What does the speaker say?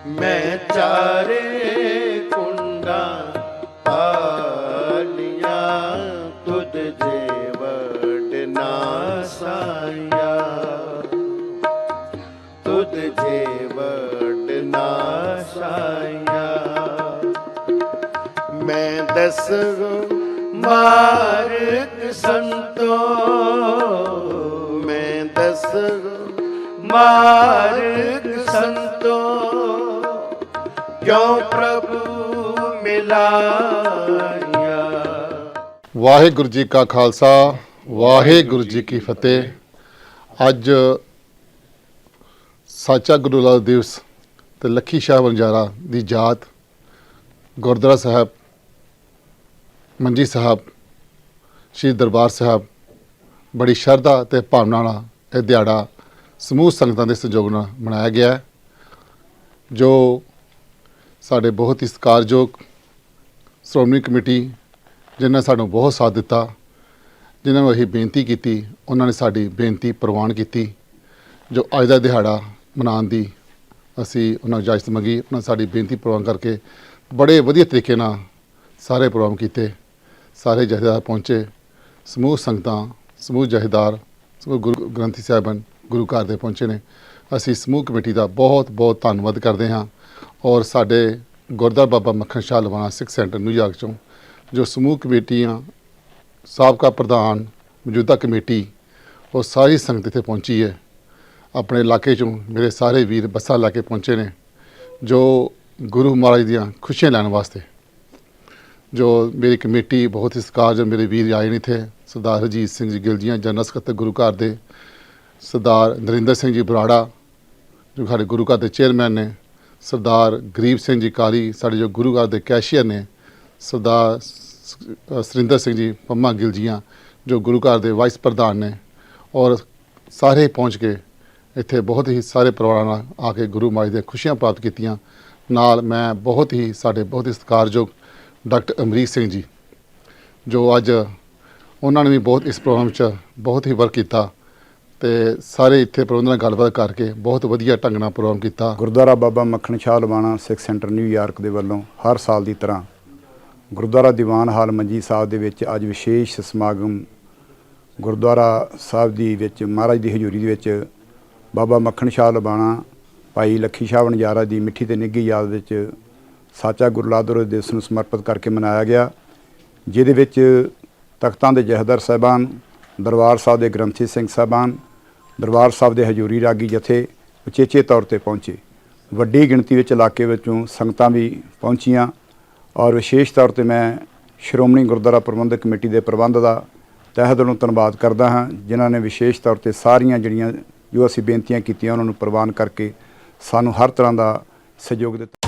ਮੈਂ ਚਾਰੇ ਕੁੰਡਾ ਪਾਲੀਆਂ, ਤੁਧ ਜੇ ਵਡਨਾ ਸਾਇਆ ਤੁਧ ਜੇ ਵਡਨਾ ਸਾਇਆ ਮੈਂ ਦਸ ਮਾਰਗ ਸੰਤੋ, ਮੈਂ ਦਸ ਮਾਰਗ ਸੰਤੋ ਕਿਉ ਪ੍ਰਭੂ ਮਿਲਾਇਆ। ਵਾਹਿਗੁਰੂ ਜੀ ਕਾ ਖਾਲਸਾ, ਵਾਹਿਗੁਰੂ ਜੀ ਕੀ ਫਤਿਹ। ਅੱਜ ਸਾਚਾ ਗੁਰੂ ਲਾਲ ਦਿਵਸ ਤੇ ਲੱਖੀ ਸ਼ਾਹ ਬੰਜਾਰਾ ਦੀ ਜਾਤ ਗੁਰਦੁਆਰਾ ਸਾਹਿਬ, ਮੰਜੀ ਸਾਹਿਬ, ਸ਼੍ਰੀ ਦਰਬਾਰ ਸਾਹਿਬ, ਬੜੀ ਸ਼ਰਧਾ ਤੇ ਭਾਵਨਾ ਨਾਲ ਇਹ ਦਿਹਾੜਾ ਸਮੂਹ ਸੰਗਤਾਂ ਦੇ ਸਹਿਯੋਗ ਨਾਲ ਮਨਾਇਆ ਗਿਆ ਜੋ ਸਾਡੇ ਬਹੁਤ ਹੀ ਸਤਿਕਾਰਯੋਗ ਸ਼੍ਰੋਮਣੀ ਕਮੇਟੀ ਜਿਨ੍ਹਾਂ ਸਾਨੂੰ ਬਹੁਤ ਸਾਥ ਦਿੱਤਾ, ਜਿਨ੍ਹਾਂ ਨੂੰ ਅਸੀਂ ਬੇਨਤੀ ਕੀਤੀ, ਉਹਨਾਂ ਨੇ ਸਾਡੀ ਬੇਨਤੀ ਪ੍ਰਵਾਨ ਕੀਤੀ, ਜੋ ਅੱਜ ਦਾ ਦਿਹਾੜਾ ਮਨਾਉਣ ਦੀ ਅਸੀਂ ਉਹਨਾਂ ਨੂੰ ਇਜਾਜ਼ਤ ਮੰਗੀ, ਉਹਨਾਂ ਸਾਡੀ ਬੇਨਤੀ ਪ੍ਰਵਾਨ ਕਰਕੇ ਬੜੇ ਵਧੀਆ ਤਰੀਕੇ ਨਾਲ ਸਾਰੇ ਪ੍ਰੋਗਰਾਮ ਕੀਤੇ, ਸਾਰੇ ਜਥੇਦਾਰ ਪਹੁੰਚੇ, ਸਮੂਹ ਸੰਗਤਾਂ, ਸਮੂਹ ਜਥੇਦਾਰ, ਸਮੂਹ ਗੁਰੂ ਗ੍ਰੰਥੀ ਸਾਹਿਬਾਨ ਗੁਰੂ ਘਰ ਦੇ ਪਹੁੰਚੇ ਨੇ। ਅਸੀਂ ਸਮੂਹ ਕਮੇਟੀ ਦਾ ਬਹੁਤ ਬਹੁਤ ਧੰਨਵਾਦ ਕਰਦੇ ਹਾਂ ਔਰ ਸਾਡੇ Gurdwara Baba Makhan Shah Lubana Sikh centre New York ਚੋਂ, ਜੋ ਸਮੂਹ ਕਮੇਟੀਆਂ, ਸਾਬਕਾ ਪ੍ਰਧਾਨ, ਮੌਜੂਦਾ ਕਮੇਟੀ, ਉਹ ਸਾਰੀ ਸੰਗਤ ਇੱਥੇ ਪਹੁੰਚੀ ਹੈ। ਆਪਣੇ ਇਲਾਕੇ ਚੋਂ ਮੇਰੇ ਸਾਰੇ ਵੀਰ ਬੱਸਾਂ ਲਾ ਕੇ ਪਹੁੰਚੇ ਨੇ, ਜੋ ਗੁਰੂ ਮਹਾਰਾਜ ਦੀਆਂ ਖੁਸ਼ੀਆਂ ਲੈਣ ਵਾਸਤੇ। ਜੋ ਮੇਰੀ ਕਮੇਟੀ ਬਹੁਤ ਹੀ ਸਤਿਕਾਰ ਜੋ ਮੇਰੇ ਵੀਰ ਆਏ ਨੇ ਇੱਥੇ, ਸਰਦਾਰ ਹਰਜੀਤ ਸਿੰਘ ਜੀ ਗਿੱਲ ਜੀਆਂ ਜਨਰਲ ਸਕੱਤਰ ਗੁਰੂ ਘਰ ਦੇ ਸਰਦਾਰ ਨਰਿੰਦਰ ਸਿੰਘ ਜੀ ਬਰਾੜਾ, ਜੋ ਸਾਡੇ ਗੁਰੂ ਘਰ ਦੇ ਚੇਅਰਮੈਨ ਨੇ, ਸਰਦਾਰ ਗਰੀਬ ਸਿੰਘ ਜੀ ਕਾਲੀ, ਸਾਡੇ ਜੋ ਗੁਰੂ ਘਰ ਦੇ ਕੈਸ਼ੀਅਰ ਨੇ, ਸਰਦਾਰ ਸ- ਸੁਰਿੰਦਰ ਸਿੰਘ ਜੀ ਪੰਮਾ ਗਿੱਲ ਜੀਆਂ, ਜੋ ਗੁਰੂ ਘਰ ਦੇ ਵਾਈਸ ਪ੍ਰਧਾਨ ਨੇ, ਔਰ ਸਾਰੇ ਪਹੁੰਚ ਕੇ ਇੱਥੇ ਬਹੁਤ ਹੀ ਸਾਰੇ ਪਰਿਵਾਰਾਂ ਨਾਲ ਆ ਕੇ ਗੁਰੂ ਮਹਾਰਾਜ ਦੀਆਂ ਖੁਸ਼ੀਆਂ ਪ੍ਰਾਪਤ ਕੀਤੀਆਂ। ਨਾਲ ਮੈਂ ਬਹੁਤ ਹੀ, ਸਾਡੇ ਬਹੁਤ ਹੀ ਸਤਿਕਾਰਯੋਗ ਡਾਕਟਰ ਅਮਰੀਕ ਸਿੰਘ ਜੀ, ਜੋ ਅੱਜ ਉਹਨਾਂ ਨੇ ਵੀ ਬਹੁਤ ਇਸ ਪ੍ਰੋਗਰਾਮ 'ਚ ਬਹੁਤ ਹੀ ਵਰਕ ਕੀਤਾ। ਤੇ ਸਾਰੇ ਇੱਥੇ ਪ੍ਰਬੰਧਨ ਨਾਲ ਗੱਲਬਾਤ ਕਰਕੇ ਬਹੁਤ ਵਧੀਆ ਢੰਗ ਨਾਲ ਪ੍ਰੋਗਰਾਮ ਕੀਤਾ। Gurdwara Baba Makhan Shah Lubana Sikh centre New York ਦੇ ਵੱਲੋਂ ਹਰ ਸਾਲ ਦੀ ਤਰ੍ਹਾਂ ਗੁਰਦੁਆਰਾ ਦੀਵਾਨ ਹਾਲ ਮੰਜੀ ਸਾਹਿਬ ਦੇ ਵਿੱਚ ਅੱਜ ਵਿਸ਼ੇਸ਼ ਸਮਾਗਮ ਗੁਰਦੁਆਰਾ ਸਾਹਿਬ ਦੀ ਵਿੱਚ ਮਹਾਰਾਜ ਦੀ ਹਜ਼ੂਰੀ ਦੇ ਵਿੱਚ ਬਾਬਾ ਮੱਖਣ ਸ਼ਾਹ ਲਵਾਣਾ ਭਾਈ ਲੱਖੀ ਸ਼ਾਹ ਵਣਜਾਰਾ ਦੀ ਮਿੱਠੀ ਤੇ ਨਿੱਘੀ ਯਾਦ ਵਿੱਚ ਸਾਚਾ ਗੁਰੂ ਲਾਦਰ ਦਿਵਸ ਨੂੰ ਸਮਰਪਿਤ ਕਰਕੇ ਮਨਾਇਆ ਗਿਆ, ਜਿਹਦੇ ਵਿੱਚ ਤਖਤਾਂ ਦੇ ਜਹਦਰ ਸਾਹਿਬਾਨ, ਦਰਬਾਰ ਸਾਹਿਬ ਦੇ ਗ੍ਰੰਥੀ ਸਿੰਘ ਸਾਹਿਬਾਨ ਦਰਬਾਰ ਸਾਹਿਬ ਦੇ ਹਜ਼ੂਰੀ ਰਾਗੀ ਜਥੇ ਉਚੇਚੇ ਤੌਰ ਤੇ ਪਹੁੰਚੇ। ਵੱਡੀ ਗਿਣਤੀ ਵਿੱਚ ਇਲਾਕੇ ਵਿੱਚੋਂ ਸੰਗਤਾਂ ਵੀ ਪਹੁੰਚੀਆਂ ਔਰ ਵਿਸ਼ੇਸ਼ ਤੌਰ ਤੇ ਮੈਂ ਸ਼੍ਰੋਮਣੀ ਗੁਰਦੁਆਰਾ ਪ੍ਰਬੰਧਕ ਕਮੇਟੀ ਦੇ ਪ੍ਰਬੰਧ ਦਾ ਤਹਿ ਦਿਲੋਂ ਧੰਨਵਾਦ ਕਰਦਾ ਹਾਂ, ਜਿਨ੍ਹਾਂ ਨੇ ਵਿਸ਼ੇਸ਼ ਤੌਰ ਤੇ ਸਾਰੀਆਂ ਜਿਹੜੀਆਂ ਜੋ ਅਸੀਂ ਬੇਨਤੀਆਂ ਕੀਤੀਆਂ, ਉਹਨਾਂ ਨੂੰ ਪ੍ਰਵਾਨ ਕਰਕੇ ਸਾਨੂੰ ਹਰ ਤਰ੍ਹਾਂ ਦਾ ਸਹਿਯੋਗ ਦਿੱਤਾ।